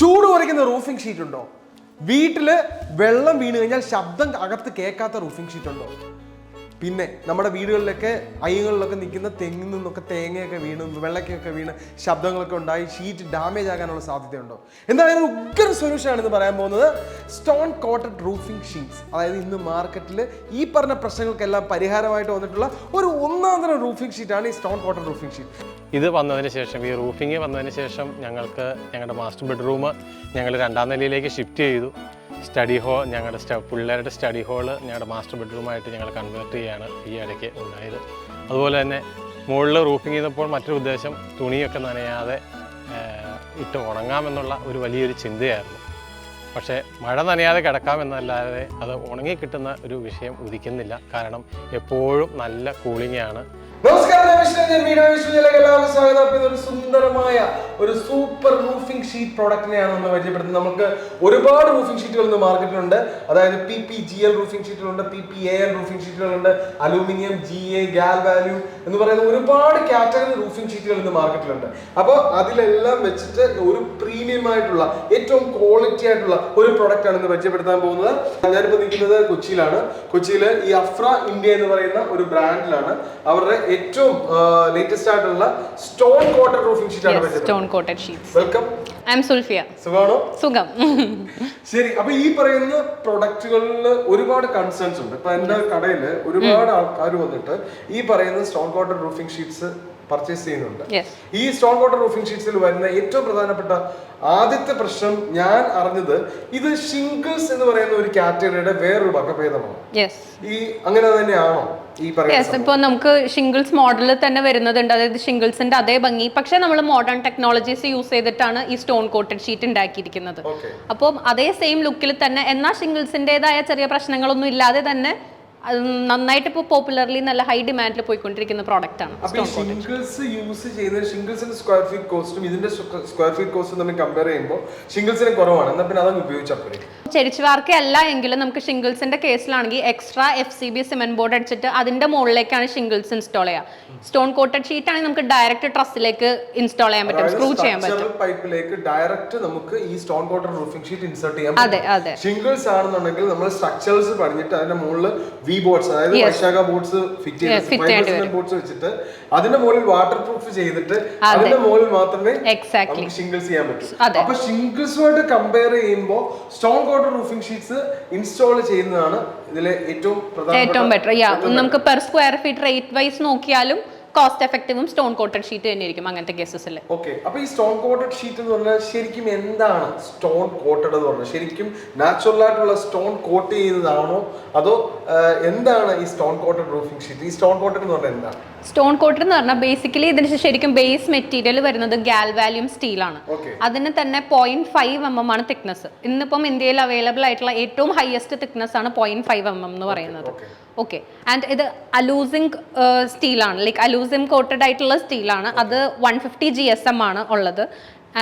ചൂട് കുറയ്ക്കുന്ന roofing sheet ഉണ്ടോ? വീട്ടിൽ വെള്ളം വീണ് കഴിഞ്ഞാൽ ശബ്ദം അകത്ത് കേൾക്കാത്ത റൂഫിംഗ് ഷീറ്റ് ഉണ്ടോ? പിന്നെ നമ്മുടെ വീടുകളിലൊക്കെ അയ്യങ്ങളിലൊക്കെ നിൽക്കുന്ന തെങ്ങിൽ നിന്നൊക്കെ തേങ്ങയൊക്കെ വീണ് വെള്ളക്കൊക്കെ വീണ് ശബ്ദങ്ങളൊക്കെ ഉണ്ടായി ഷീറ്റ് ഡാമേജ് ആകാനുള്ള സാധ്യതയുണ്ടോ? എന്തായാലും ഉഗ്ര സൊല്യൂഷൻ ആണെന്ന് പറയാൻ പോകുന്നത്. സ്റ്റോൺ കോട്ടഡ് റൂഫിംഗ് ഷീറ്റ്സ് അതായത് ഇന്ന് മാർക്കറ്റിൽ ഈ പറഞ്ഞ പ്രശ്നങ്ങൾക്കെല്ലാം പരിഹാരമായിട്ട് വന്നിട്ടുള്ള ഒരു ഒന്നാം തരം റൂഫിംഗ് ഷീറ്റാണ് ഈ സ്റ്റോൺ കോട്ടഡ് റൂഫിംഗ് ഷീറ്റ് ഇത് വന്നതിന് ശേഷം ഈ റൂഫിംഗ് വന്നതിന് ശേഷം ഞങ്ങൾക്ക് ഞങ്ങളുടെ മാസ്റ്റർ ബെഡ്റൂം ഞങ്ങൾ രണ്ടാം നിലയിലേക്ക് ഷിഫ്റ്റ് ചെയ്തു. സ്റ്റഡി ഹോൾ ഞങ്ങളുടെ പിള്ളേരുടെ സ്റ്റഡി ഹോൾ ഞങ്ങളുടെ മാസ്റ്റർ ബെഡ്റൂമായിട്ട് ഞങ്ങൾ കൺവേർട്ട് ചെയ്യുകയാണ് ഈ ഇടയ്ക്ക് ഉണ്ടായത്. അതുപോലെ തന്നെ മുകളിൽ റൂഫിംഗ് ചെയ്തപ്പോൾ മറ്റൊരു ഉദ്ദേശം തുണിയൊക്കെ നനയാതെ ഇട്ട് ഉണങ്ങാമെന്നുള്ള ഒരു വലിയൊരു ചിന്തയായിരുന്നു. പക്ഷേ മഴ നനയാതെ കിടക്കാമെന്നല്ലാതെ അത് ഉണങ്ങി കിട്ടുന്ന ഒരു വിഷയം ഉദിക്കുന്നില്ല. കാരണം എപ്പോഴും നല്ല കൂളിംഗ് ആണ്. നമസ്കാരം എല്ലാവർക്കും സ്വാഗതം. സുന്ദരമായ ഒരു സൂപ്പർ റൂഫിംഗ് ഷീറ്റ് പ്രോഡക്റ്റിനെയാണ് നമ്മൾ പരിചയപ്പെടുത്തുന്നത് നമുക്ക് ഒരുപാട് റൂഫിംഗ് ഷീറ്റുകൾ ഇന്ന് മാർക്കറ്റിലുണ്ട് അതായത് P P G L roofing ഷീറ്റുകളുണ്ട് P P A L roofing ഷീറ്റുകളുണ്ട് aluminium G A galvalume എന്ന് പറയുന്ന ഒരുപാട് കാറ്റഗറി റൂഫിംഗ് ഷീറ്റുകൾ ഇന്ന് മാർക്കറ്റിലുണ്ട് അപ്പോൾ അതിലെല്ലാം വെച്ചിട്ട് ഒരു പ്രീമിയം ആയിട്ടുള്ള ഏറ്റവും ക്വാളിറ്റി ആയിട്ടുള്ള ഒരു പ്രോഡക്റ്റ് ആണ് ഇന്ന് പരിചയപ്പെടുത്താൻ പോകുന്നത്. ഞാനിപ്പോൾ നിൽക്കുന്നത് കൊച്ചിയിലാണ്. കൊച്ചിയിൽ ഈ അഫ്ര ഇന്ത്യ എന്ന് പറയുന്ന ഒരു ബ്രാൻഡിലാണ് അവരുടെ ഏറ്റവും ലേറ്റസ്റ്റ് ആയിട്ടുള്ള സ്റ്റോൺ കോട്ടൺ റൂഫിംഗ് ഷീറ്റ് ആണ് stone coated sheet welcome I am Sulfiya സുഖമാണോ സുഖം. ശരി അപ്പൊ ഈ പറയുന്ന പ്രൊഡക്റ്റുകളിൽ ഒരുപാട് കൺസേൺസ് ഉണ്ട്. ഇപ്പൊ എന്റെ കടയിൽ ഒരുപാട് ആൾക്കാർ വന്നിട്ട് ഈ പറയുന്ന stone coated roofing sheets purchase ചെയ്യുന്നുണ്ട്. ഈ സ്റ്റോൺ വാട്ടർ റൂഫിംഗ് ഷീറ്റ്സിൽ വരുന്ന ഏറ്റവും പ്രധാനപ്പെട്ട ആദ്യത്തെ പ്രശ്നം ഞാൻ അറിഞ്ഞത് ഇത് ഷിംഗിൾസ് എന്ന് പറയുന്ന ഒരു കാറ്റഗറിയുടെ വേറൊരു വകഭേദമാണ്. ഈ അങ്ങനെ തന്നെയാണോ യെസ് ഇപ്പോൾ നമുക്ക് ഷിംഗിൾസ് മോഡലിൽ തന്നെ വരുന്നതുണ്ട് അതായത് ഷിംഗിൾസിന്റെ അതേ ഭംഗി. പക്ഷെ നമ്മൾ മോഡേൺ ടെക്നോളജീസ് യൂസ് ചെയ്തിട്ടാണ് ഈ സ്റ്റോൺ കോട്ടഡ് ഷീറ്റ് ഉണ്ടാക്കിയിരിക്കുന്നത്. അപ്പം അതേ സെയിം ലുക്കിൽ തന്നെ എന്നാൽ ഷിംഗിൾസിന്റെതായ ചെറിയ പ്രശ്നങ്ങളൊന്നും ഇല്ലാതെ തന്നെ നന്നായിട്ട് ഇപ്പോൾ പോപ്പുലർലി നല്ല ഹൈ ഡിമാൻഡിൽ പോയിക്കൊണ്ടിരിക്കുന്ന പ്രോഡക്റ്റ് ആണ്. ഷിംഗിൾസ് യൂസ് ചെയ്യുന്ന ഷിംഗിൾസിന്റെ സ്ക്വയർ ഫീറ്റ് കോസ്റ്റും ഇതിന്റെ സ്ക്വയർ ഫീറ്റ് കോസ്റ്റും തമ്മിൽ കമ്പയർ ചെയ്യുമ്പോൾ ഷിംഗിൾസിന് കുറവാണ്. എന്നാൽ പിന്നെ അതങ്ങ് ഉപയോഗിച്ചാൽ പോരെ ചെരിച്ച് അല്ല എങ്കിലും നമുക്ക് ഷിംഗിൾസിന്റെ കേസിലാണെങ്കിൽ extra F C B cement board അടിച്ചിട്ട് അതിന്റെ മുകളിലേക്കാണ് ഷിംഗിൾസ് ഇൻസ്റ്റാൾ ചെയ്യുക. സ്റ്റോൺ കോട്ടഡ് ഷീറ്റ് ആണെങ്കിൽ നമുക്ക് ഡയറക്റ്റ് ട്രസ്സിലേക്ക് ഇൻസ്റ്റാൾ ചെയ്യാൻ പറ്റും. സ്ക്രൂ ചെയ്യാൻ പറ്റും. പൈപ്പിലേക്ക് ഡയറക്റ്റ് നമുക്ക് ഈ stone coated roofing sheet insert ചെയ്യാൻ അതെ അതെ. ഷിംഗിൾസ് ആണെന്നുണ്ടെങ്കിൽ നമ്മൾ സ്ട്രക്ചേഴ്സ് പണിഞ്ഞിട്ട് അതിന്റെ മുകളിൽ വി ബോർഡ്സ് അതായത് വൈശാഖ ബോർഡ്സ് ഫിറ്റ് ചെയ്ത് ബോർഡ്സ് വെച്ചിട്ട് അതിന്റെ മുകളിൽ വാട്ടർ പ്രൂഫ് ചെയ്തിട്ട് അതിന്റെ മുകളിൽ മാത്രമേ ഷിംഗിൾസ് ചെയ്യാൻ പറ്റൂ. അപ്പോൾ അപ്പൊ ഷിംഗിൾസുമായിട്ട് കമ്പയർ ചെയ്യുമ്പോൾ stone coated roofing sheets install ചെയ്യുന്നതാണ് ഇതിലെ ഏറ്റവും ഏറ്റവും ബെറ്റർ യാ നമുക്ക് per square feet rate wise നോക്കിയാലും കോസ്റ്റ് എഫക്റ്റീവും സ്റ്റോൺ കോട്ടഡ് ഷീറ്റ് തന്നെയായിരിക്കും അങ്ങനത്തെ കേസസിൽ ഓക്കെ അപ്പൊ ഈ സ്റ്റോൺ കോട്ടഡ് ഷീറ്റ് എന്ന് പറഞ്ഞാൽ ശരിക്കും എന്താണ് സ്റ്റോൺ കോട്ടഡ് എന്ന് പറഞ്ഞാൽ? ശരിക്കും നാച്ചുറൽ ആയിട്ടുള്ള സ്റ്റോൺ കോട്ട് ചെയ്യുന്നതാണോ? അതോ എന്താണ് ഈ സ്റ്റോൺ കോട്ടഡ് റൂഫിംഗ് ഷീറ്റ് ഈ സ്റ്റോൺ കോട്ടഡ് എന്ന് പറഞ്ഞാൽ എന്താണ്? സ്റ്റോൺ കോട്ടർ എന്ന് പറഞ്ഞാൽ ബേസിക്കലി ഇതിന് ശരിക്കും ബേസ് മെറ്റീരിയൽ വരുന്നത് ഗാൽവാലിയം സ്റ്റീലാണ് ആണ്. അതിന് തന്നെ പോയിന്റ് ഫൈവ് എം എം ആണ് തിക്നെസ് ഇന്നിപ്പം ഇന്ത്യയിൽ അവൈലബിൾ ആയിട്ടുള്ള ഏറ്റവും ഹയസ്റ്റ് തിക്നെസ് ആണ് പോയിന്റ് ഫൈവ് എം എം എന്ന് പറയുന്നത്. ഓക്കെ ആൻഡ് ഇത് അലൂസിങ് സ്റ്റീലാണ് ലൈക്ക് അലൂസിംഗ് കോട്ടഡ് ആയിട്ടുള്ള സ്റ്റീലാണ് അത് one fifty G S M ആണ് ഉള്ളത്.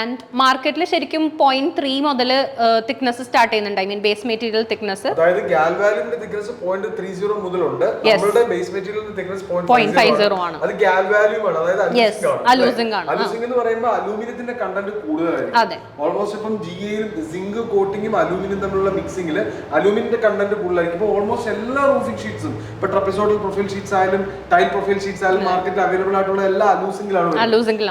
ആൻഡ് മാർക്കറ്റിൽ ശരിക്കും പോയിന്റ് ത്രീ മുതൽ തിക്നെസ് സ്റ്റാർട്ട് ചെയ്യുന്നുണ്ട്. I mean base material thickness അതായത് ഗാൽവാലിന്റെ തിക്നസ് പോയിന്റ് ത്രീ സീറോ മുതലുണ്ട്. നമ്മളുടെ ബേസ് മെറ്റീരിയലിന്റെ തിക്നസ് പോയിന്റ് ഫൈവ് സീറോ ആണ്. അത് ഗാൽവാലിയും ആണ്. അതായത് അലൂസിംഗ് ആണ്. അലൂസിംഗ് എന്ന് പറയുമ്പോൾ അലൂമിനിയത്തിന്റെ കണ്ടന്റ് കൂടുതലായിരിക്കും. അതെ. ഓൾമോസ്റ്റ് ഇപ്പം ജി എയും സിങ്ക് കോട്ടിങ്ങും അലൂമിനിയം തമ്മിലുള്ള മിക്സിംഗിൽ അലൂമിനിയന്റെ കണ്ടന്റ് കൂടുതലായിരിക്കും. ഇപ്പോൾ ഓൾമോസ്റ്റ് എല്ലാ റൂഫിംഗ് ഷീറ്റ്സും ഇപ്പൊ ട്രപ്പിസോഡൽ പ്രൊഫൈൽ ഷീറ്റ്സ് ആയാലും ടൈൽ പ്രൊഫൈൽ ഷീറ്റ്സ് ആയാലും മാർക്കറ്റിൽ അവൈലബിൾ ആയിട്ടുള്ള എല്ലാ അലൂസിംഗിലാണ്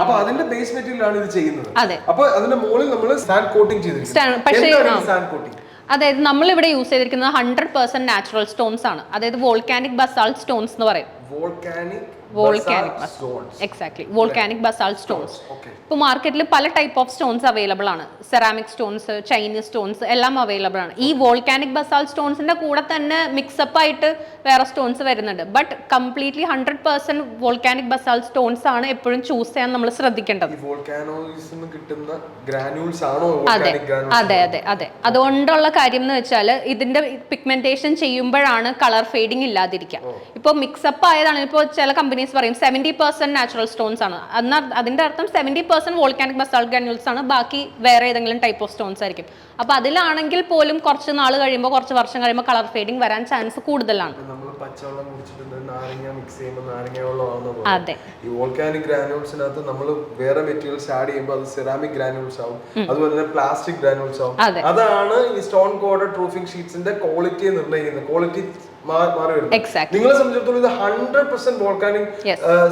അപ്പൊ അതിന്റെ ബേസ് മെറ്റീരിയലാണ് ഇത് ചെയ്യുന്നത്. അപ്പൊ അതിന്റെ മുകളിൽ നമ്മൾ സാൻഡ് കോട്ടിംഗ് ചെയ്തിരിക്കും പക്ഷേ. സാൻഡ് കോട്ടിംഗ് അതായത് നമ്മൾ ഇവിടെ യൂസ് ചെയ്തിരിക്കുന്നത് ഹൺഡ്രഡ് പെർസെന്റ് നാച്ചുറൽ സ്റ്റോൺസ് ആണ്. അതായത് വോൾക്കാനിക് ബസാൾട്ട് സ്റ്റോൺസ് എന്ന് പറയും. Volcanic volcanic exactly volcanic basalt stones ഇപ്പോൾ മാർക്കറ്റിൽ പല ടൈപ്പ് ഓഫ് സ്റ്റോൺസ് അവൈലബിൾ ആണ്. സെറാമിക് സ്റ്റോൺസ് ചൈനീസ് സ്റ്റോൺസ് എല്ലാം അവൈലബിൾ ആണ്. ഈ വോൾക്കാനിക് ബസാൾ സ്റ്റോൺസിന്റെ കൂടെ തന്നെ മിക്സപ്പ് ആയിട്ട് വേറെ സ്റ്റോൺസ് വരുന്നുണ്ട്. But completely hundred percent volcanic basalt stones ആണ് എപ്പോഴും ചൂസ് ചെയ്യാൻ നമ്മൾ ശ്രദ്ധിക്കേണ്ടത്. അതെ അതെ അതെ അതെ. അതുകൊണ്ടുള്ള കാര്യം എന്ന് വെച്ചാൽ ഇതിന്റെ പിഗ്മെന്റേഷൻ ചെയ്യുമ്പോഴാണ് കളർ ഫെയ്ഡിങ് ഇല്ലാതിരിക്കുക. ഇപ്പോൾ മിക്സപ്പ് ആയതാണ് ഇപ്പോൾ ചില കമ്പനി കമ്പനീസ് പറയും സെവന്റി പെർസെന്റ് നാച്ചുറൽ സ്റ്റോൺസ് ആണ്. എന്നാൽ അതിന്റെ അർത്ഥം seventy percent volcanic basalt granules ആണ്. ബാക്കി വേറെ ഏതെങ്കിലും ടൈപ്പ് ഓഫ് സ്റ്റോൺസ് ആയിരിക്കും. അപ്പോൾ അതിലാണെങ്കിൽ പോലും കുറച്ച് നാൾ കഴിയുമ്പോൾ കുറച്ച് വർഷം കഴിയുമ്പോൾ കളർ ഫേഡിങ് വരാൻ ചാൻസ് കൂടുതലാണ്. അതെ. ഈ വോൾക്കാനിക് ഗ്രാനുൾസിനകത്ത് നമ്മൾ വേറെ മെറ്റീരിയൽസ് ആഡ് ചെയ്യുമ്പോൾ അത് സെറാമിക് ഗ്രാനുൾസ് ആവും. അതുപോലെ തന്നെ പ്ലാസ്റ്റിക് ഗ്രാനുൾസ് ആവും. അതാണ് ഈ സ്റ്റോൺ കോഡഡ് ട്രൂഫിംഗ് ഷീറ്റ്സിന്റെ ക്വാളിറ്റി നിർണയിക്കുന്നത്. ക്വാളിറ്റി നിങ്ങളെ സംബന്ധിച്ചിടത്തോളം ഇത് hundred percent volcanic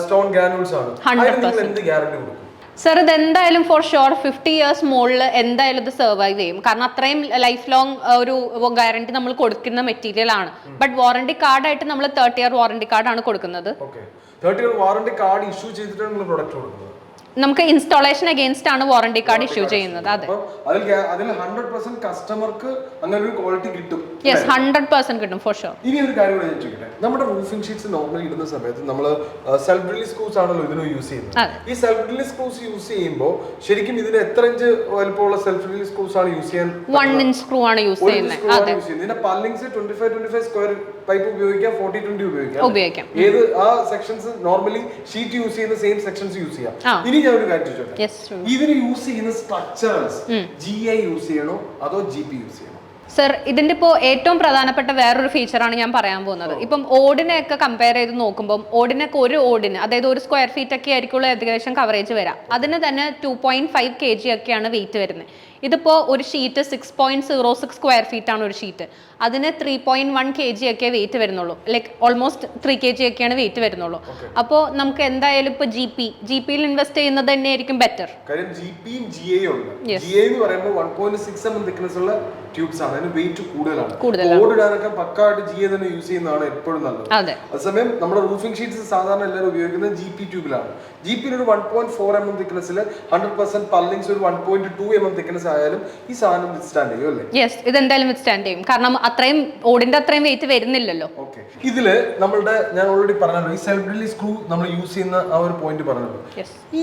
stone granules ആണ്. 100% അതിന് നിങ്ങൾ എന്ത് ഗ്യാരണ്ടി കൊടുക്കും? സർ ഇത് എന്തായാലും ഫോർ ഷുവർ ഫിഫ്റ്റി ഇയേഴ്സ് മുകളിൽ എന്തായാലും ഇത് സർവൈവ് ചെയ്യും. കാരണം അത്രയും ലൈഫ് ലോങ് ഒരു ഗ്യാരണ്ടി നമ്മൾ കൊടുക്കുന്ന മെറ്റീരിയൽ ആണ്. ബട്ട് വാറണ്ടി കാർഡായിട്ട് നമ്മൾ തേർട്ടി ഇയർ വാറണ്ടി കാർഡാണ് കൊടുക്കുന്നത്. Okay thirty year warranty card issue ചെയ്തിട്ടാണ് നമ്മൾ പ്രൊഡക്റ്റ് കൊടുക്കുന്നത്. നമുക്ക് ഇൻസ്റ്റാളേഷൻ അഗേൻസ്റ്റ് ആണ് വാറണ്ടി കാർഡ് ഇഷ്യൂ ചെയ്യുന്നത് അതെ. അതിൽ അതിൽ ഹൺഡ്രഡ് പെർസെന്റ് കസ്റ്റമർക്ക് അങ്ങനെ ഒരു ക്വാളിറ്റി കിട്ടും യെസ് ഹൺഡ്രഡ് പെർസെന്റ് കിട്ടും ഫോർ ഷുവർ ഇനി ഒരു കാര്യം കൂടെ ഞാൻ ചോദിക്കട്ടെ. നമ്മുടെ റൂഫിംഗ് ഷീറ്റ്സ് നോർമലി ഇടുന്ന സമയത്ത് നമ്മൾ സെൽഫ് റിലീസ് സ്ക്രൂസ് ആണല്ലോ ഇതിന് യൂസ് ചെയ്യുന്നത്. ഈ സെൽഫ് റിലീസ് സ്ക്രൂസ് യൂസ് ചെയ്യുമ്പോൾ ശരിക്കും ഇതിന് എത്ര ഇഞ്ച് വലുപ്പമുള്ള സെൽഫ് റിലീസ് സ്ക്രൂസ് ആണ് യൂസ് ചെയ്യാൻ വൺ ഇഞ്ച് സ്ക്രൂ ആണ് യൂസ് ചെയ്യുന്നത് അതെ. ഇതിന്റെ purlins twenty five twenty five square pipe ഉപയോഗിക്കാം ഫോർട്ടി ട്വന്റി ഉപയോഗിക്കാം ഉപയോഗിക്കാം. ഏത് ആ സെക്ഷൻസ് നോർമലി ഷീറ്റ് യൂസ് ചെയ്യുന്ന സെയിം സെക്ഷൻസ് യൂസ് ചെയ്യാം. ഇനി ഞാൻ ഒരു കാര്യം ചോദിച്ചോട്ടെ? ഇതിന് യൂസ് ചെയ്യുന്ന സ്ട്രക്ചേഴ്സ് ജി ഐ യൂസ് ചെയ്യണോ അതോ ജി പി യൂസ് ചെയ്യണോ? സർ ഇതിന്റെ ഇപ്പോൾ ഏറ്റവും പ്രധാനപ്പെട്ട വേറൊരു ഫീച്ചറാണ് ഞാൻ പറയാൻ പോകുന്നത്. ഇപ്പം ഓടിനെയൊക്കെ കമ്പയർ ചെയ്ത് നോക്കുമ്പോൾ ഓടിനൊക്കെ ഒരു ഓടിന് അതായത് ഒരു സ്ക്വയർ ഫീറ്റ് ഒക്കെ ആയിരിക്കുള്ള ഏകദേശം കവറേജ് വരാം. അതിന് തന്നെ two point five K G ഒക്കെയാണ് വെയിറ്റ് വരുന്നത് ഇതിപ്പോൾ ഒരു sheet six point zero six square feet ആണ് ഒരു ഷീറ്റ് അതിന് three point one K G ഒക്കെ വെയിറ്റ് വരുന്നുള്ളൂ. Like almost three K G ഒക്കെയാണ് വെയിറ്റ് വരുന്നുള്ളൂ. അപ്പോൾ നമുക്ക് എന്തായാലും ഇപ്പോൾ ജി പി ജി പിയിൽ ഇൻവെസ്റ്റ് ചെയ്യുന്നത് തന്നെ ആയിരിക്കും ബെറ്റർ കാര്യം ജി പിയും ജി എ ഉണ്ട്. ജി എന്ന് പറയുമ്പോൾ one point six M thickness ഉള്ള ട്യൂബ്സ് ആണ്. അതിന് വെയിറ്റ് കൂടുതലാണ്. ഓടിടാനൊക്കെ പക്കായിട്ട് ജി എ തന്നെ യൂസ് ചെയ്യുന്നതാണ് എപ്പോഴും നല്ലത്. അതെ. അതേസമയം നമ്മുടെ റൂഫിംഗ് ഷീറ്റ്സ് സാധാരണ എല്ലാവരും ഉപയോഗിക്കുന്നത് ജി പി ട്യൂബിലാണ് ജി പിയിൽ ഒരു one point four M M തിക്നെസ്സിൽ hundred percent purlins ഒരു one point two M M thickness ആയാലും ഈ സാധനം വിത്ത്സ്റ്റാൻഡ് ചെയ്യും അല്ലേ? യെസ് ഇതെന്തായാലും വിത്ത്സ്റ്റാൻഡ് ചെയ്യും. കാരണം അത്രയും ഓടിന്റെ അത്രയും വെയിറ്റ് വരുന്നില്ലല്ലോ. ഓക്കെ ഇതിൽ നമ്മളുടെ ഞാൻ ഓൾറെഡി പറഞ്ഞല്ലോ ഈ സെൽഫ് സ്ക്രൂ നമ്മൾ യൂസ് ചെയ്യുന്ന ആ ഒരു പോയിന്റ് പറഞ്ഞല്ലോ.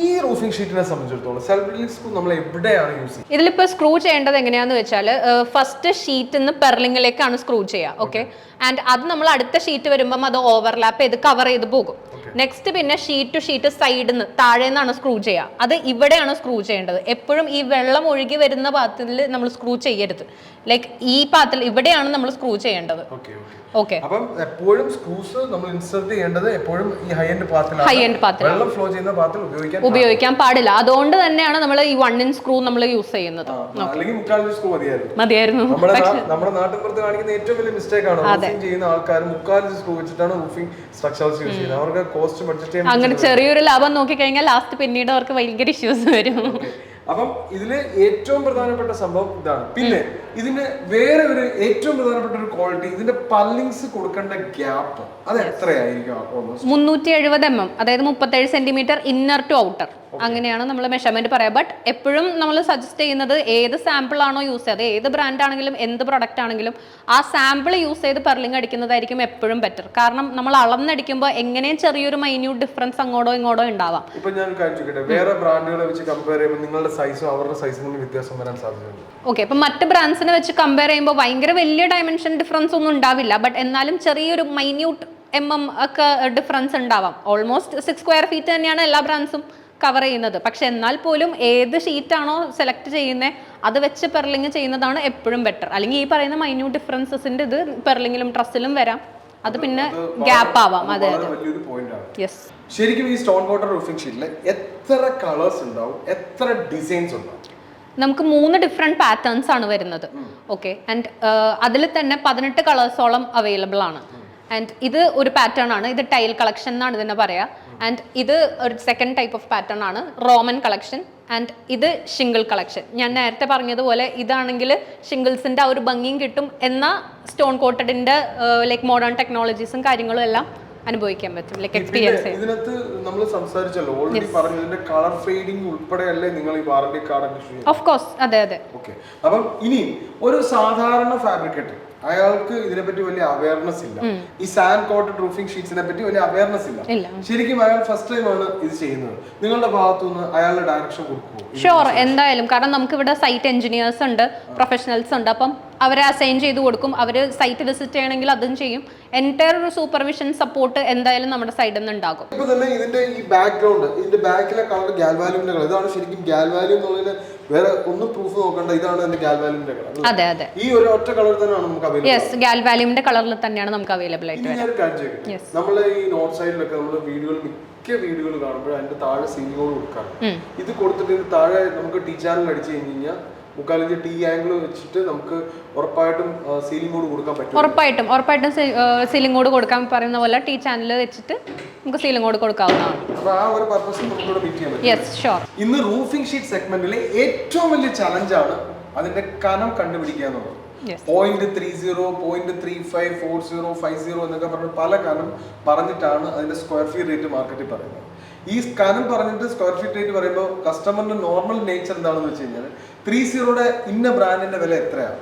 ഈ റൂഫിംഗ് ഷീറ്റിനെ സംബന്ധിച്ചിടത്തോളം സെൽഫ് സ്ക്രൂ നമ്മൾ എവിടെയാണ് യൂസ് ചെയ്യുന്നത്? ഇതിലിപ്പോൾ സ്ക്രൂ ചെയ്യേണ്ടത് എങ്ങനെയാന്ന് വെച്ചാൽ ഫസ്റ്റ് ഷീറ്റ് നിന്ന് പെർലിങ്ങിലേക്കാണ് സ്ക്രൂ ചെയ്യുക ഓക്കെ ആൻഡ് അത് നമ്മൾ അടുത്ത ഷീറ്റ് വരുമ്പം അത് ഓവർലാപ്പ് ചെയ്ത് കവർ ചെയ്ത് പോകും. നെക്സ്റ്റ് പിന്നെ ഷീറ്റ് ടു ഷീറ്റ് സൈഡിൽ നിന്ന് താഴെ നിന്നാണ് സ്ക്രൂ ചെയ്യുക അത് ഇവിടെയാണ് സ്ക്രൂ ചെയ്യേണ്ടത്. എപ്പോഴും ഈ വെള്ളം ഒഴുകി വരുന്ന പാത്രത്തിൽ നമ്മൾ സ്ക്രൂ ചെയ്യരുത്. ലൈക്ക് ഈ പാത്രത്തിൽ ഇവിടെയാണ് നമ്മൾ സ്ക്രൂ ചെയ്യേണ്ടത്. ഓക്കെ അപ്പം എപ്പോഴും സ്ക്രൂസ് നമ്മൾ ഇൻസേർട്ട് ചെയ്യേണ്ടത് എപ്പോഴും ഈ ഹൈ എൻഡ് പാത്രത്തിൽ ഹൈ എൻഡ് പാത്രത്തിൽ വെള്ളം ഫ്ലോ ചെയ്യുന്ന പാത്തിൽ ഉപയോഗിക്കാൻ ഉപയോഗിക്കാൻ പാടില്ല. അതുകൊണ്ട് തന്നെയാണ് നമ്മൾ ഈ വൺ ഇൻ സ്ക്രൂ നമ്മൾ യൂസ് ചെയ്യുന്നത്. അല്ലെങ്കിൽ മുക്കാൽ സ്ക്രൂ മതിയായിരുന്നു. മതിയായിരുന്നു. നമ്മുടെ നമ്മുടെ നാട്ടിൻപുറത്ത് കാണിക്കുന്ന ഏറ്റവും വലിയ മിസ്റ്റേക്ക് ആണ് റൂഫിംഗ് ചെയ്യുന്ന ആൾക്കാർ മുക്കാൽ സ്ക്രൂ വെച്ചിട്ടാണ് റൂഫിംഗ് സ്ട്രക്ചേഴ്സ് യൂസ് ചെയ്യുന്നത്. അവർക്ക് കോസ്റ്റ് ബഡ്ജറ്റ് അങ്ങനെ ചെറിയൊരു ലാഭം നോക്കിക്കഴിഞ്ഞാൽ ലാസ്റ്റ് പിന്നീട് അവർക്ക് ഭയങ്കര ഇഷ്യൂസ് വരും. അപ്പം ഇതിൽ ഏറ്റവും പ്രധാനപ്പെട്ട സംഭവം ഇതാണ്. പിന്നെ ഇതിന് വേറെ ഒരു ഏറ്റവും പ്രധാനപ്പെട്ട ഒരു ക്വാളിറ്റി ഇതിന്റെ പല്ലിങ്സ് കൊടുക്കേണ്ട ഗ്യാപ്പ് അത് എത്രയായിരിക്കും മുന്നൂറ്റി എഴുപത് എം എം അതായത് മുപ്പത്തേഴ് സെന്റിമീറ്റർ ഇന്നർ ടു ഔട്ടർ അങ്ങനെയാണ് നമ്മൾ മെഷർമെന്റ് പറയാം. ബട്ട് എപ്പോഴും നമ്മൾ സജസ്റ്റ് ചെയ്യുന്നത് ഏത് സാമ്പിൾ ആണോ യൂസ് ചെയ്തത് ഏത് ബ്രാൻഡ് ആണെങ്കിലും എന്ത് പ്രൊഡക്റ്റ് ആണെങ്കിലും ആ സാമ്പിൾ യൂസ് ചെയ്ത് പെർലിംഗ് അടിക്കുന്നതായിരിക്കും എപ്പോഴും ബെറ്റർ കാരണം നമ്മൾ അളന്നടിക്കുമ്പോൾ എങ്ങനെയും ചെറിയൊരു മൈന്യൂട്ട് ഡിഫറൻസ് അങ്ങോട്ടോ ഇങ്ങോട്ടോ ഉണ്ടാവാം. ഇപ്പൊ ഞാൻ വേറെ ബ്രാൻഡുകളെ വെച്ച് കമ്പയർ ചെയ്യുമ്പോൾ നിങ്ങളുടെ സൈസും അവരുടെ സൈസും തമ്മിൽ വ്യത്യാസം വരാൻ സാധ്യതയുണ്ട്. ഓക്കെ അപ്പൊ മറ്റ് ബ്രാൻഡ്സിനെ വെച്ച് കമ്പയർ ചെയ്യുമ്പോൾ ഭയങ്കര വലിയ ഡയമെൻഷൻ ഡിഫറൻസ് ഒന്നും ഉണ്ടാവില്ല. ബട്ട് എന്നാലും ചെറിയൊരു മൈന്യൂട്ട് എം എം ഒക്കെ ഡിഫറൻസ് ഉണ്ടാവാം. ഓൾമോസ്റ്റ് സിക്സ് സ്ക്വയർ ഫീറ്റ് തന്നെയാണ് എല്ലാ ബ്രാൻഡ്സും കവർ ചെയ്യുന്നത്. പക്ഷെ എന്നാൽ പോലും ഏത് ഷീറ്റാണോ സെലക്ട് ചെയ്യുന്നത് അത് വെച്ച് പെർലിങ് ചെയ്യുന്നതാണ് എപ്പോഴും ബെറ്റർ അല്ലെങ്കിൽ ഈ പറയുന്ന മൈന്യൂട്ട് ഡിഫറൻസസിന്റെ ഇത് പെർലിങ്ങിലും ട്രസ്സിലും വരാം. അത് പിന്നെ ഗ്യാപ്പ് ആവാം. അതെ ആണ്. യെസ് ശരിക്കും ഈ സ്റ്റോൺ വാട്ടർ റൂഫിംഗ് ഷീറ്റിൽ എത്ര കളേഴ്സ് ഉണ്ടാവും? എത്ര ഡിസൈൻസ് ഉണ്ടാവും? നമുക്ക് മൂന്ന് ഡിഫറെന്റ് പാറ്റേൺസ് ആണ് വരുന്നത്. ഓക്കെ ആൻഡ് അതിൽ തന്നെ പതിനെട്ട് കളേഴ്സോളം അവൈലബിൾ ആണ്. ആൻഡ് ഇത് ഒരു പാറ്റേൺ ആണ്. ഇത് ടൈൽ കളക്ഷൻ എന്നാണ് ഇതിനെ പറയാ. ആൻഡ് ഇത് ഒരു സെക്കൻഡ് ടൈപ്പ് ഓഫ് പാറ്റേൺ ആണ്. റോമൻ കളക്ഷൻ ആൻഡ് ഇത് ഷിംഗിൾ കളക്ഷൻ ഞാൻ നേരത്തെ പറഞ്ഞതുപോലെ ഇതാണെങ്കിൽ ഷിംഗിൾസിന്റെ ആ ഒരു ഭംഗിയും കിട്ടും എന്ന സ്റ്റോൺ കോട്ടഡിന്റെ ലൈക്ക് മോഡേൺ ടെക്നോളജീസും കാര്യങ്ങളും എല്ലാം അനുഭവിക്കാൻ പറ്റും. ലൈക്ക് എക്സ്പീരിയൻസ് ഇതിനകത്ത് നമ്മൾ സംസാരിച്ചല്ലോ ഓൾറെഡി പറഞ്ഞു ഇതിന്റെ കളർ ഫെയ്ഡിങ് ഉൾപ്പെടെയല്ലേ നിങ്ങൾ ഈ വാറണ്ടി കാർഡ് ഓഫ് കോഴ്സ് അതെ അതെ. ഓക്കെ അപ്പം ഇനി ഒരു സാധാരണ ഫാബ്രിക്കേറ്റർ അയാൾക്ക് ഇതിനെപ്പറ്റി വലിയ അവയർനെസ് ഇല്ല. ഈ സാൻഡ് കോട്ടഡ് റൂഫിംഗ് ഷീറ്റ്സിനെ പറ്റി വലിയ അവയർനെസ് ഇല്ല. ശരിക്കും അയാൾ ഫസ്റ്റ് ടൈം ആണ് ഇത് ചെയ്യുന്നത്. നിങ്ങളുടെ ഭാഗത്തുനിന്ന് അയാളുടെ ഡയറക്ഷൻ കൊടുക്കുമോ ഷുവർ എന്തായാലും. കാരണം നമുക്ക് ഇവിടെ സൈറ്റ് എഞ്ചിനീയേഴ്സ് ഉണ്ട് പ്രൊഫഷണൽസ് ഉണ്ട്. അപ്പം അവരെ അസൈൻ ചെയ്ത് കൊടുക്കും. അവർ സൈറ്റ് വിസിറ്റ് ചെയ്യണമെങ്കിൽ അതും ചെയ്യും. എന്റയർ ഒരു സൂപ്പർവിഷൻ സപ്പോർട്ട് എന്തായാലും നമ്മുടെ സൈഡിൽ നിന്ന് ഉണ്ടാകും. ഇപ്പൊ തന്നെ ഇതിന്റെ ഈ ബാക്ക്ഗ്രൗണ്ട് ഇതിന്റെ ബാക്കിലെ കളർ ഗാൽവാലിന്റെ കളർ ഇതാണ് ശരിക്കും ഗാൽവാലി എന്നുള്ളതിന് വേറെ ഒന്നും പ്രൂഫ് നോക്കണ്ട. ഇതാണ് എന്റെ ഗാൽവാലിന്റെ കളർ അതെ അതെ. ഈ ഒരു ഒറ്റ കളർ തന്നെയാണ് നമുക്ക് അവൈലബിൾ യെസ് ഗാൽവാലിമിന്റെ കളറിൽ തന്നെയാണ് നമുക്ക് അവൈലബിൾ ആയിട്ട് യെസ് നമ്മൾ ഈ നോർത്ത് സൈഡിലൊക്കെ നമ്മൾ വീടുകൾ മിക്ക വീടുകൾ കാണുമ്പോൾ അതിന്റെ താഴെ സീലിങ്ങോട് കൊടുക്കാറ് ഇത് കൊടുത്തിട്ട് താഴെ നമുക്ക് ടീ ചാനൽ അടിച്ചു കഴിഞ്ഞു കഴിഞ്ഞാൽ മുക്കാലിഞ്ച് ടി ആംഗിൾ വെച്ചിട്ട് നമുക്ക് ഉറപ്പായിട്ടും സീലിംഗ് കൂടെ കൊടുക്കാൻ പറ്റും. ഉറപ്പായിട്ടും ഉറപ്പായിട്ടും സീലിംഗ് കോഡ് കൊടുക്കാൻ പറയുന്ന പോലെ ടി ചാനൽ വെച്ചിട്ട് നമുക്ക് സീലിംഗ് കോഡ് കൊടുക്കാവുന്നതാണ്. അപ്പോൾ ആ ഒരു പർപ്പസ് നമുക്കിവിടെ മീറ്റ് ചെയ്യാൻ പറ്റും. യെസ് ഷുവർ ഇന്ന് റൂഫിംഗ് ഷീറ്റ് സെഗ്മെന്റിലെ ഏറ്റവും വലിയ ചലഞ്ച് ആണ് അതിന്റെ കനം കണ്ടുപിടിക്കുക എന്നുള്ളത്. Point three zero point three five four zero five zero എന്നൊക്കെ പറഞ്ഞ് പല കനം പറഞ്ഞിട്ടാണ് അതിന്റെ സ്ക്വയർ ഫീറ്റ് റേറ്റ് മാർക്കറ്റിൽ പറയുന്നത്. ഈ സ്കാനം പറഞ്ഞിട്ട് സ്ക്വയർ ഫീറ്റ് റേറ്റ് പറയുമ്പോൾ കസ്റ്റമറിന്റെ നോർമൽ നേച്ചർ എന്താണെന്ന് വെച്ച് കഴിഞ്ഞാൽ ത്രീ സീറോയുടെ ഇന്ന ബ്രാൻഡിന്റെ വില എത്രയാണ്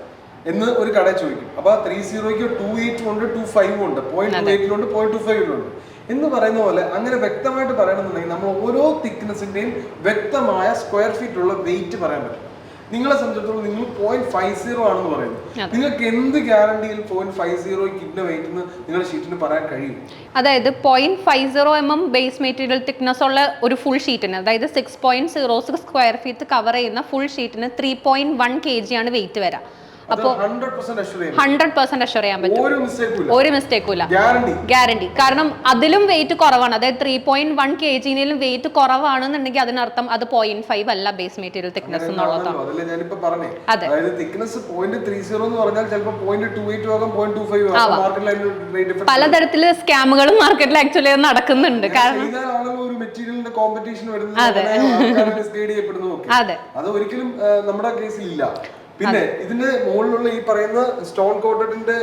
എന്ന് ഒരു കടയിൽ ചോദിക്കും. അപ്പൊ ത്രീ സീറോയ്ക്ക് ടു എയ്റ്റും ഉണ്ട് ടു ഫൈവും ഉണ്ട് പോയിന്റ് ടു എയ്റ്റിലുണ്ട് പോയിന്റ് ടു ഫൈവിലുണ്ട് എന്ന് പറയുന്ന പോലെ അങ്ങനെ വ്യക്തമായിട്ട് പറയണമെന്നുണ്ടെങ്കിൽ നമ്മൾ ഓരോ തിക്നെസിന്റെയും വ്യക്തമായ സ്ക്വയർ ഫീറ്റ് ഉള്ള വെയിറ്റ് പറയാൻ പറ്റും. നിങ്ങളെ സംബന്ധിച്ചിടത്തോളം നിങ്ങൾ പോയിന്റ് ഫൈവ് സീറോ ആണെന്ന് പറയുന്നത് നിങ്ങൾക്ക് എന്ത് ഗ്യാരണ്ടിയിൽ പോയിന്റ് ഫൈവ് സീറോ കിഡ്നി വെയിറ്റ് എന്ന് നിങ്ങളുടെ ഷീറ്റിന് പറയാൻ കഴിയും? അതായത് point five zero M M base material thickness ഉള്ള ഒരു ഫുൾ ഷീറ്റിന് അതായത് six point zero six square feet cover ചെയ്യുന്ന full ഷീറ്റിന് three point one K G ആണ് വെയിറ്റ് വരാം. അത് ഹൺഡ്രഡ് പെർസെന്റ് അഷ്യൂർ ചെയ്യാൻ പറ്റും. ഒരു മിസ്റ്റേക്കും ഇല്ല. ഗ്യാരണ്ടി കാരണം അതിലും വെയിറ്റ് കുറവാണ്. അതായത് ത്രീ പോയിന്റ് വൺ കെ ജിയിലും വെയിറ്റ് കുറവാണെന്നുണ്ടെങ്കിൽ അതിനർത്ഥം അത് പോയിന്റ് ഫൈവ് അല്ല ബേസ് മെറ്റീരിയൽ തിക്നെസ് എന്നുള്ളതാണ്. അതെ. പലതരത്തിൽ സ്കാമുകളും മാർക്കറ്റിൽ ആക്ച്വലി നടക്കുന്നുണ്ട്. കാരണം മെറ്റീരിയലിന്റെ കോമ്പറ്റീഷൻ വരുന്നത്. അത്. ഒരിക്കലും നമ്മുടെ കേസിൽ ഇല്ല. പിന്നെ ഇതിന് മുകളിലുള്ള ഈ പറയുന്ന സ്റ്റോൺ കോട്ടഡിന്റെ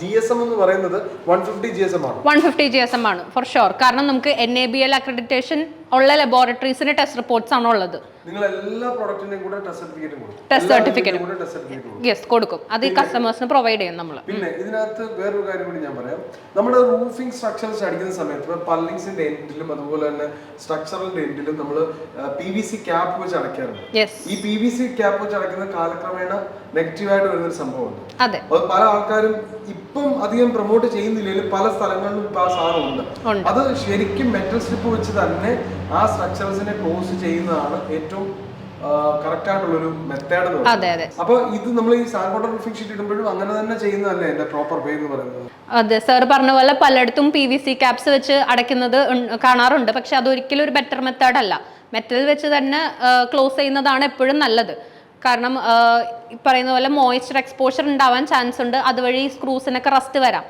ജി എസ് എം എന്ന് പറയുന്നത് one fifty G S M ആണ്. One fifty G S M ആണ് ഫോർ ഷുവർ കാരണം നമുക്ക് N A B L accreditation ഉള്ള ലബോറട്ടറീസിന് ടെസ്റ്റ് റിപ്പോർട്ട്സ് ആണ് ഉള്ളത് നിങ്ങൾ എല്ലാ പ്രൊഡക്റ്റിന്റെയും കൂടെ ടെസ്റ്റ് സർട്ടിഫിക്കറ്റും കൊടുക്കും. ടെസ്റ്റ് സർട്ടിഫിക്കറ്റ് കൂടെ ടെസ്റ്റ് സർട്ടിഫിക്കറ്റ് കൊടുക്കും. യെസ് കൊടുക്കും. അത് ഈ കസ്റ്റമേഴ്സിന് പ്രൊവൈഡ് ചെയ്യും നമ്മൾ പിന്നെ ഇതിനകത്ത് വേറൊരു കാര്യം കൂടി ഞാൻ പറയാം. നമ്മുടെ റൂഫിംഗ് സ്ട്രക്ചേഴ്സ് അടിക്കുന്ന സമയത്ത് ഇപ്പൊ പല്ലിങ്സിന്റെ എൻഡിലും അതുപോലെ തന്നെ സ്ട്രക്ചറിന്റെ എൻഡിലും നമ്മൾ പി വി സി ക്യാപ്പ് വെച്ച് അടയ്ക്കാറുണ്ട്. ഈ പി വി സി ക്യാപ്പ് വെച്ച് അടയ്ക്കുന്ന കാലക്രമേണ നെഗറ്റീവായിട്ട് വരുന്ന ഒരു സംഭവമുണ്ട്. അതെ. പല ആൾക്കാരും ഇപ്പം അധികം പ്രൊമോട്ട് ചെയ്യുന്നില്ലെങ്കിലും പല സ്ഥലങ്ങളിലും ഇപ്പൊ ആ സാധനം ഉണ്ട്. ഉണ്ട്. അത് ശരിക്കും മെറ്റൽ സ്ട്രിപ്പ് വെച്ച് തന്നെ ആ സ്ട്രക്ചേഴ്സിനെ ക്ലോസ് ചെയ്യുന്നതാണ് ഏറ്റവും കറക്റ്റ് കറക്റ്റായിട്ടുള്ളൊരു മെത്തേഡ് അതെ അതെ. അപ്പൊ ഇത് നമ്മൾ ഈ സാൻകോട്ട റൂഫിംഗ് ഷീറ്റ് ഇടുമ്പോഴും അങ്ങനെ തന്നെ ചെയ്യുന്നതല്ലേ എന്റെ പ്രോപ്പർ വേ എന്ന് പറയുന്നത്? അതെ സാർ പറഞ്ഞ പോലെ പലയിടത്തും പി വി സി ക്യാപ്സ് വെച്ച് അടയ്ക്കുന്നത് കാണാറുണ്ട്. പക്ഷെ അതൊരിക്കലും ഒരു ബെറ്റർ മെത്തേഡ് അല്ല. മെറ്റൽ വെച്ച് തന്നെ ക്ലോസ് ചെയ്യുന്നതാണ് എപ്പോഴും നല്ലത്. കാരണം പറയുന്ന പോലെ മോയ്സ്ചർ എക്സ്പോഷർ ഉണ്ടാവാൻ ചാൻസ് ഉണ്ട്. അതുവഴി സ്ക്രൂസിനൊക്കെ റസ്റ്റ് വരാം.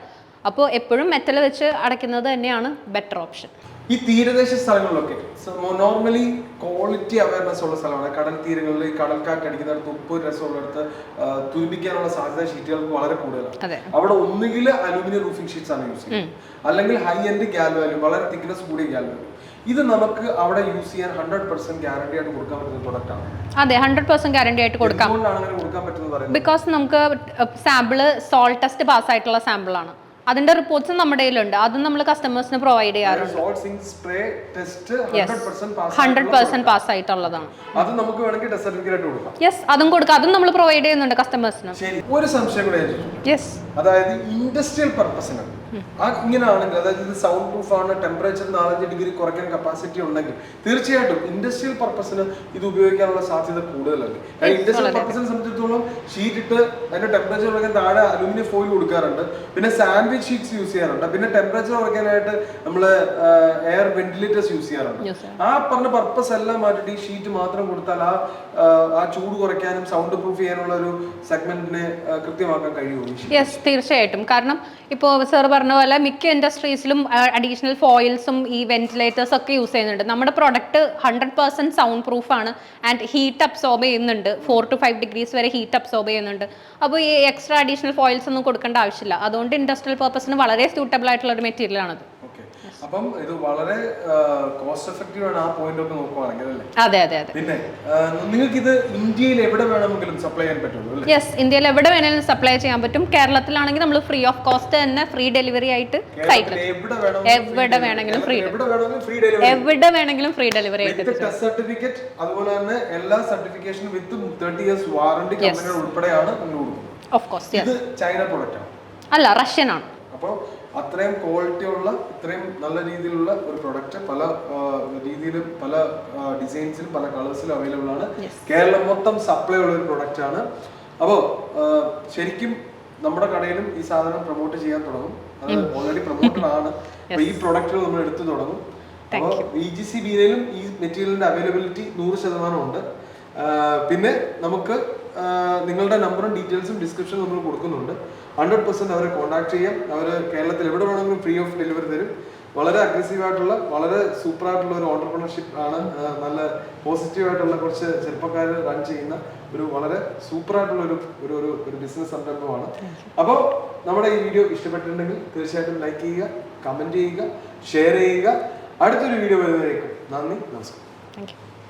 അപ്പോൾ എപ്പോഴും മെറ്റൽ വെച്ച് അടയ്ക്കുന്നത് തന്നെയാണ് ബെറ്റർ ഓപ്ഷൻ ഈ തീരദേശ സ്ഥലങ്ങളിലൊക്കെ. നോർമലി ക്വാളിറ്റി അവയർനെസ് ഉള്ള സ്ഥലമാണ്. കടൽ തീരങ്ങളിൽ കടൽക്കാറ്റ് അടിക്കുന്നിടത്ത് ഉപ്പ് രസമുള്ളിടത്ത് തുരുമ്പിക്കാനുള്ള സാധ്യത ഷീറ്റുകൾക്ക് വളരെ കൂടുതലാണ്. അവിടെ ഒന്നുകിൽ അലൂമിനിയം റൂഫിംഗ് ഷീറ്റ്സ് ആണ് യൂസ് ചെയ്യുന്നത്. അല്ലെങ്കിൽ ഹൈ എൻഡ് ഗാൽവാലും വളരെ തിക്നെസ് കൂടിയ ഗാൽവാലും ഇത് നമുക്ക് അവിടെ യൂസ് ചെയ്യാൻ ഹൺഡ്രഡ് പെർസെന്റ് ഗ്യാരണ്ടി ആയിട്ട് കൊടുക്കാൻ പറ്റുന്ന പ്രൊഡക്റ്റ് ആണ്. അതെ ഹൺഡ്രഡ് പെർസെന്റ് ഗ്യാരണ്ടി ആയിട്ട് കൊടുക്കാം. ബിക്കോസ് നമുക്ക് സാമ്പിൾ സോൾട്ട് ടെസ്റ്റ് പാസ് ആയിട്ടുള്ള സാമ്പിളാണ് അതിന്റെ റിപ്പോർട്ട്സ് നമ്മുടെ കയ്യിലുണ്ട്. അതും നമ്മൾ കസ്റ്റമേഴ്സിന് പ്രൊവൈഡ് ചെയ്യാറുണ്ട്. ഹൺഡ്രഡ് പെർസെന്റ് പാസ് പാസ്സായിട്ടുള്ളതാണ് അത് നമുക്ക് വേണമെങ്കിൽ ടെസ്റ്റ് സർട്ടിഫിക്കറ്റ് കൊടുക്കാം. യെസ് അതും കൊടുക്കാം. അതും നമ്മൾ പ്രൊവൈഡ് ചെയ്യുന്നുണ്ട് കസ്റ്റമേഴ്സിന് ഒരു സംശയം കൂടെ യെസ് അതായത് ഇൻഡസ്ട്രിയൽ പർപ്പസിന് ആ ഇങ്ങനെ ആണെങ്കിൽ അതായത് ഇത് സൗണ്ട് പ്രൂഫ് ആണ് ടെമ്പറേച്ചർ നാലഞ്ച് ഡിഗ്രി കുറയ്ക്കാൻ കപ്പാസിറ്റി ഉണ്ടെങ്കിൽ തീർച്ചയായിട്ടും ഇൻഡസ്ട്രിയൽ പർപ്പസിന് ഇത് ഉപയോഗിക്കാനുള്ള സാധ്യത കൂടുതലാണ്. കാരണം ഇൻഡസ്ട്രിയൽ പർപ്പസിനെ സംബന്ധിച്ചിടത്തോളം ഷീറ്റ് ഇട്ട് അതിന്റെ ടെമ്പറേച്ചർ കുറയ്ക്കാൻ താഴെ അലുമിനിയം ഫോയിൽ കൊടുക്കാറുണ്ട്. പിന്നെ സാൻഡ്വിച്ച് ഷീറ്റ്സ് യൂസ് ചെയ്യാറുണ്ട്. പിന്നെ ടെമ്പറേച്ചർ കുറയ്ക്കാനായിട്ട് നമ്മൾ എയർ വെന്റിലേറ്റേഴ്സ് യൂസ് ചെയ്യാറുണ്ട്. ആ പറഞ്ഞ പർപ്പസ് എല്ലാം മാറ്റിട്ട് ഈ ഷീറ്റ് മാത്രം കൊടുത്താൽ ആ ആ, ചൂട് കുറയ്ക്കാനും സൗണ്ട് പ്രൂഫ് ചെയ്യാനുള്ള ഒരു സെഗ്മെന്റിനെ കൃത്യമാക്കാൻ കഴിയുള്ളൂ യെസ് തീർച്ചയായിട്ടും. കാരണം ഇപ്പോൾ സാർ പറഞ്ഞ പോലെ മിക്ക ഇൻഡസ്ട്രീസിലും അഡീഷണൽ ഫോയിൽസും ഈ വെന്റിലേറ്റേഴ്സ് ഒക്കെ യൂസ് ചെയ്യുന്നുണ്ട്. നമ്മുടെ product hundred percent sound proof ആണ്. ആൻഡ് ഹീറ്റ് അബ്സോർബ് ചെയ്യുന്നുണ്ട്. ഫോർ ടു ഫൈവ് ഡിഗ്രീസ് വരെ ഹീറ്റ് അബ്സോർബ് ചെയ്യുന്നുണ്ട്. അപ്പോൾ ഈ എക്സ്ട്രാ അഡീഷണൽ ഫോയിൽസ് ഒന്നും കൊടുക്കേണ്ട ആവശ്യമില്ല. അതുകൊണ്ട് ഇൻഡസ്ട്രിയൽ പർപ്പസിന് വളരെ സ്യൂട്ടബിൾ ആയിട്ടുള്ള ഒരു Okay. അപ്പം ഇത് വളരെ കോസ്റ്റ് എഫക്റ്റീവ് ആണ് ആ പോയിന്റ് ഒക്കെ നോക്കുവാണെങ്കിൽ അതെ അതെ അതെ. പിന്നെ നിങ്ങൾക്ക് ഇത് ഇന്ത്യയിൽ എവിടെ വേണമെങ്കിലും സപ്ലൈ ചെയ്യാൻ പറ്റുള്ളൂ യെസ് ഇന്ത്യയിൽ എവിടെ വേണമെങ്കിലും സപ്ലൈ ചെയ്യാൻ പറ്റും. കേരളത്തിലാണെങ്കിൽ നമ്മൾ ഫ്രീ ഓഫ് കോസ്റ്റ് തന്നെ ഫ്രീ ഡെലിവറി ആയിട്ട് സൈറ്റിൽ എവിടെ വേണമെങ്കിലും ഫ്രീ ഡെലിവറി എവിടെ വേണമെങ്കിലും ഫ്രീ ഡെലിവറി ആയിട്ട് സർട്ടിഫിക്കറ്റ് അതുപോലെ തന്നെ എല്ലാ സർട്ടിഫിക്കേഷനും വിത്ത് തേർട്ടി ഇയേഴ്സ് വാറണ്ടി ഉൾപ്പെടെയാണ് ഓഫ് കോഴ്സ് ഇത് ചൈന പ്രൊഡക്റ്റ് അല്ല റഷ്യൻ ആണ്. അപ്പോൾ അത്രയും ക്വാളിറ്റി ഉള്ള ഇത്രയും നല്ല രീതിയിലുള്ള ഒരു പ്രൊഡക്റ്റ് പല രീതിയിലും പല ഡിസൈൻസിലും പല കളേഴ്സിലും അവൈലബിൾ ആണ്. കേരളം മൊത്തം സപ്ലൈ ഉള്ള ഒരു പ്രൊഡക്റ്റ് ആണ്. അപ്പോൾ ശരിക്കും നമ്മുടെ കടയിലും ഈ സാധനം പ്രൊമോട്ട് ചെയ്യാൻ തുടങ്ങും. അത് ഓൾറെഡി പ്രൊമോട്ടഡ് ആണ്. അപ്പൊ ഈ പ്രൊഡക്റ്റുകൾ നമ്മൾ എടുത്തു തുടങ്ങും. അപ്പോൾ വി ജി സി ബിയിലും ഈ മെറ്റീരിയലിന്റെ അവൈലബിലിറ്റി നൂറ് ശതമാനം ഉണ്ട്. പിന്നെ നമുക്ക് നിങ്ങളുടെ നമ്പറും ഡീറ്റെയിൽസും ഡിസ്ക്രിപ്ഷൻ നമ്മൾ കൊടുക്കുന്നുണ്ട്. ഹൺഡ്രഡ് പെർസെന്റ് അവരെ കോൺടാക്ട് ചെയ്യാം. അവർ കേരളത്തിൽ എവിടെ വേണമെങ്കിലും ഫ്രീ ഓഫ് ഡെലിവറി തരും. വളരെ അഗ്രസീവ് ആയിട്ടുള്ള വളരെ സൂപ്പർ ആയിട്ടുള്ള ഒരു ഓണ്ടർപ്രണർഷിപ്പ് ആണ് നല്ല പോസിറ്റീവ് ആയിട്ടുള്ള കുറച്ച് ചെറുപ്പക്കാർ റൺ ചെയ്യുന്ന ഒരു വളരെ സൂപ്പർ ആയിട്ടുള്ള ഒരു ഒരു ഒരു ഒരു ബിസിനസ് സംരംഭമാണ്. അപ്പോൾ നമ്മുടെ ഈ വീഡിയോ ഇഷ്ടപ്പെട്ടിട്ടുണ്ടെങ്കിൽ തീർച്ചയായിട്ടും ലൈക്ക് ചെയ്യുക കമന്റ് ചെയ്യുക ഷെയർ ചെയ്യുക. അടുത്തൊരു വീഡിയോ വരുന്നതായിരിക്കും നന്ദി നമസ്കാരം.